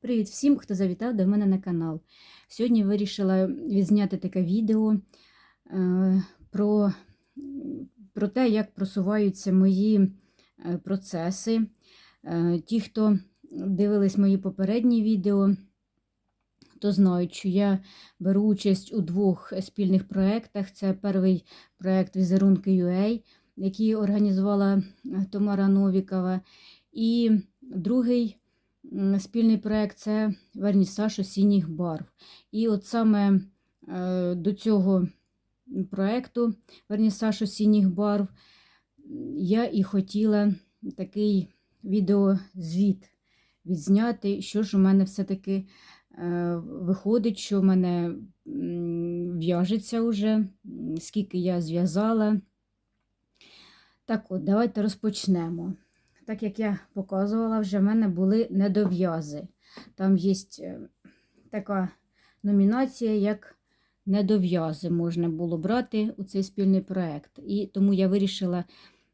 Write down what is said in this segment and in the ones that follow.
Привіт всім, хто завітав до мене на канал. Сьогодні вирішила відзняти таке відео е, про, про те, як просуваються мої е, процеси. Е, ті, хто дивились мої попередні відео, то знають, що я беру участь у двох спільних проєктах. Це перший проєкт Візерунки UA, який організувала Тамара Новікова, і другий спільний проєкт це вернісаж осінніх барв. І от саме е, до цього проєкту Вернісаж осінніх барв я і хотіла такий відеозвіт відзняти, що ж у мене все-таки е, виходить, що в мене в'яжеться вже, скільки я зв'язала. Так от, давайте розпочнемо. Так як я показувала, вже в мене були недов'язи. Там є така номінація, як недов'язи можна було брати у цей спільний проєкт. І тому я вирішила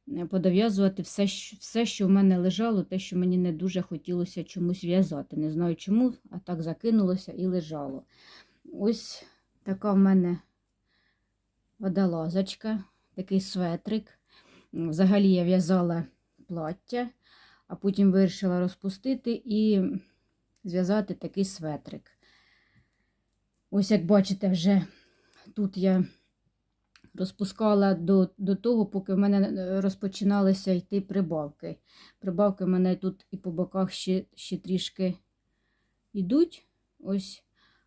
е, подов'язувати все, все, що в мене лежало, те, що мені не дуже хотілося чомусь в'язати. Не знаю чому, а так закинулося і лежало. Ось така в мене водолазочка, такий светрик. Взагалі я в'язала плаття, а потім вирішила розпустити і зв'язати такий светрик. Ось, як бачите, вже тут я розпускала до, до того, поки в мене е, розпочиналися йти прибавки. Прибавки в мене тут і по боках ще, ще трішки йдуть. Ось.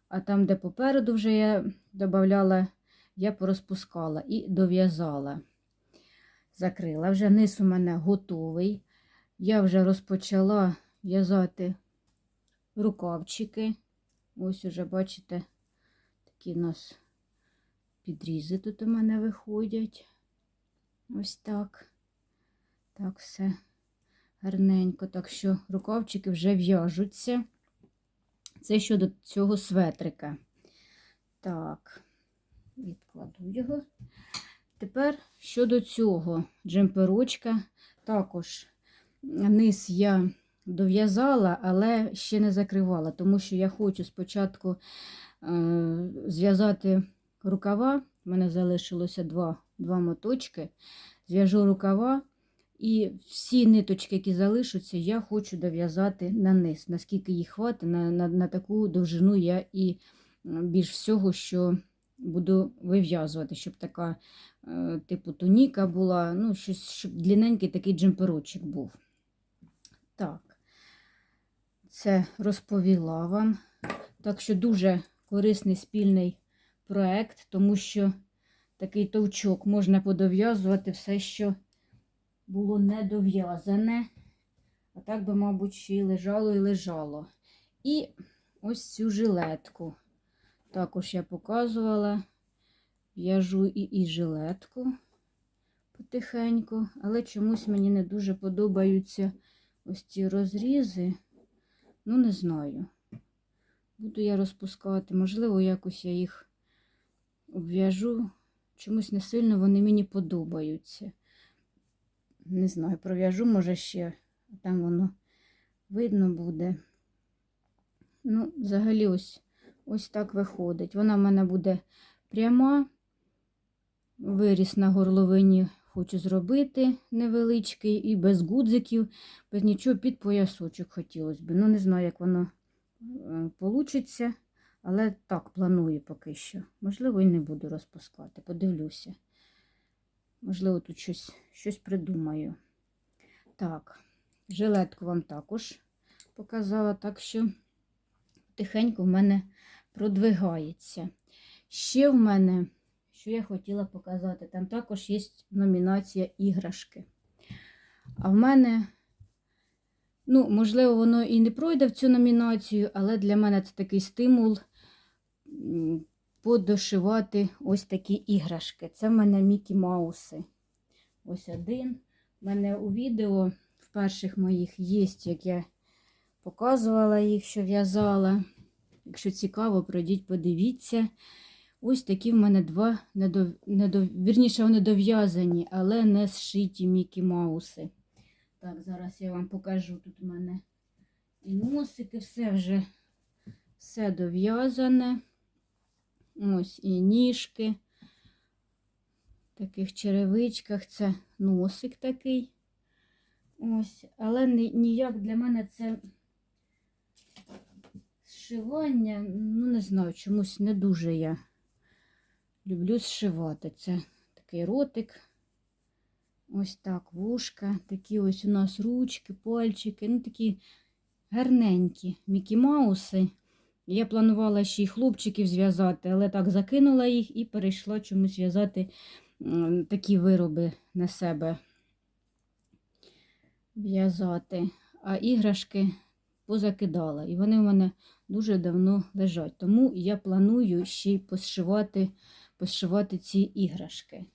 А там, де попереду вже я додавала, я порозпускала і дов'язала. Закрила. Вже низ у мене готовий. Я вже розпочала в'язати рукавчики. Ось уже, бачите, такі у нас підрізи тут у мене виходять. Ось так. Так, все гарненько. Так що рукавчики вже в'яжуться. Це щодо цього светрика. Так, відкладу його. Тепер щодо цього джемперочка, також низ я дов'язала, але ще не закривала, тому що я хочу спочатку е, зв'язати рукава. У мене залишилося два, два моточки. Зв'яжу рукава. І всі ниточки, які залишаться, я хочу дов'язати на низ. Наскільки їх хватить, на, на, на таку довжину я і більш всього, що буду вив'язувати, щоб така, е, типу, туніка була, ну, щось, щоб длинненький такий джемперочок був. Так, це розповіла вам. Так що дуже корисний спільний проект, тому що такий товчок можна подов'язувати все, що було недов'язане. А так би, мабуть, й лежало і лежало. І ось цю жилетку. Також я показувала. В'яжу і, і жилетку потихеньку, але чомусь мені не дуже подобаються ось ці розрізи. Ну, не знаю. Буду я розпускати. Можливо, якось я їх обв'яжу. Чомусь не сильно вони мені подобаються. Не знаю, пров'яжу, може, ще, там воно видно буде. Ну, взагалі, ось, ось так виходить. Вона в мене буде пряма. Виріс на горловині хочу зробити невеличкий і без гудзиків, без нічого під поясочок хотілося б. Ну, не знаю, як воно вийде, але так планую поки що. Можливо, і не буду розпускати, подивлюся. Можливо, тут щось, щось придумаю. Так, жилетку вам також показала, так що тихенько в мене продвигається. Ще в мене, що я хотіла показати, там також є номінація іграшки. А в мене, ну, можливо, воно і не пройде в цю номінацію, але для мене це такий стимул подошивати ось такі іграшки. Це в мене Мікі Мауси. Ось один. У мене у відео в перших моїх є, як я показувала їх, що в'язала. Якщо цікаво, пройдіть, подивіться. Ось такі в мене два, недов... Недов... вірніше, вони дов'язані, але не зшиті Мікі Мауси. Так, зараз я вам покажу. Тут у мене і носики, все вже все дов'язане. Ось і ніжки. В таких черевичках це носик такий. Ось, але ні- ніяк для мене це зшивання, ну не знаю, чомусь не дуже я люблю зшивати. Це такий ротик. Ось так, вушка, такі ось у нас ручки, пальчики, ну такі гарненькі Мікі Мауси. Я планувала ще й хлопчиків зв'язати, але так закинула їх і перейшла чомусь в'язати такі вироби на себе в'язати. А іграшки позакидала. І вони в мене дуже давно лежать. Тому я планую ще й посшивати, посшивати ці іграшки.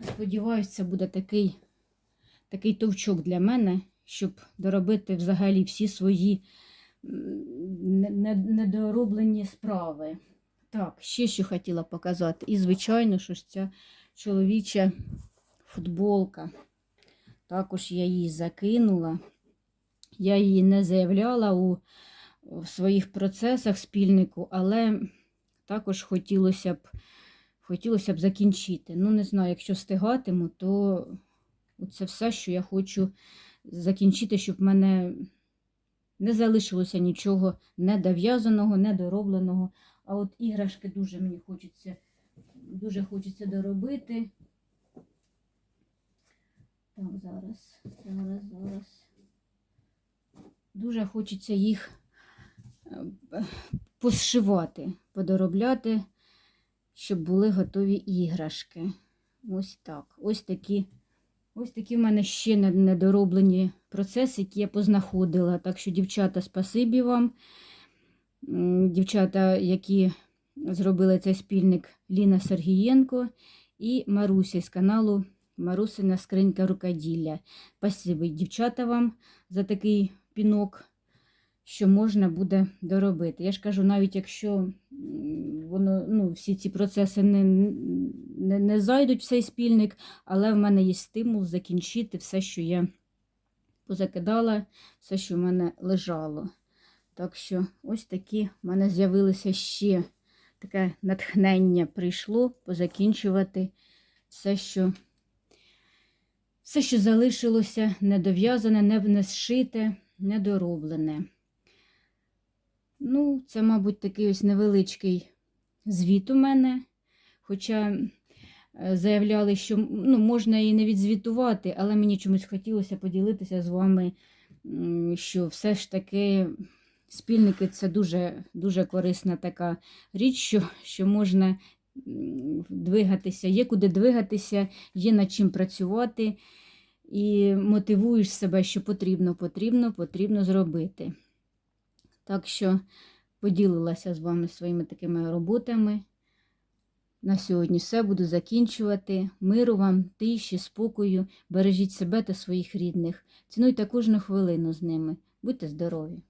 Сподіваюся, це буде такий, такий товчок для мене, щоб доробити взагалі всі свої недороблені справи. Так, ще що хотіла показати. І, звичайно, що ж ця чоловіча футболка. Також я її закинула. Я її не заявляла у в своїх процесах спільнику, але також хотілося б, хотілося б закінчити. Ну, не знаю, якщо встигатиму, то це все, що я хочу закінчити, щоб в мене не залишилося нічого недов'язаного, недоробленого. А от іграшки дуже мені хочеться, дуже хочеться доробити. Так, зараз, зараз, зараз. Дуже хочеться їх посшивати, подоробляти, щоб були готові іграшки. Ось так. Ось такі, ось такі в мене ще недороблені процеси, які я познаходила. Так що, дівчата, спасибі вам. Дівчата, які зробили цей спільник Ліна Сергієнко і Маруся з каналу Марусина скринька рукоділля. Спасибі, дівчата, вам за такий пінок, що можна буде доробити. Я ж кажу, навіть якщо воно, ну, всі ці процеси не, не, не зайдуть в цей спільник, але в мене є стимул закінчити все, що я позакидала, все, що в мене лежало. Так що ось такі в мене з'явилися ще таке натхнення прийшло позакінчувати все, що все, що залишилося недов'язане, не, зшите, недороблене. Ну, це, мабуть, такий ось невеличкий звіт у мене. Хоча е, заявляли, що ну, можна і не відзвітувати, але мені чомусь хотілося поділитися з вами, що все ж таки спільники це дуже, дуже корисна така річ, що, що можна двигатися, є куди двигатися, є над чим працювати, і мотивуєш себе, що потрібно, потрібно, потрібно зробити. Так що поділилася з вами своїми такими роботами. На сьогодні все буду закінчувати. Миру вам, тиші, спокою, бережіть себе та своїх рідних. Цінуйте кожну хвилину з ними. Будьте здорові!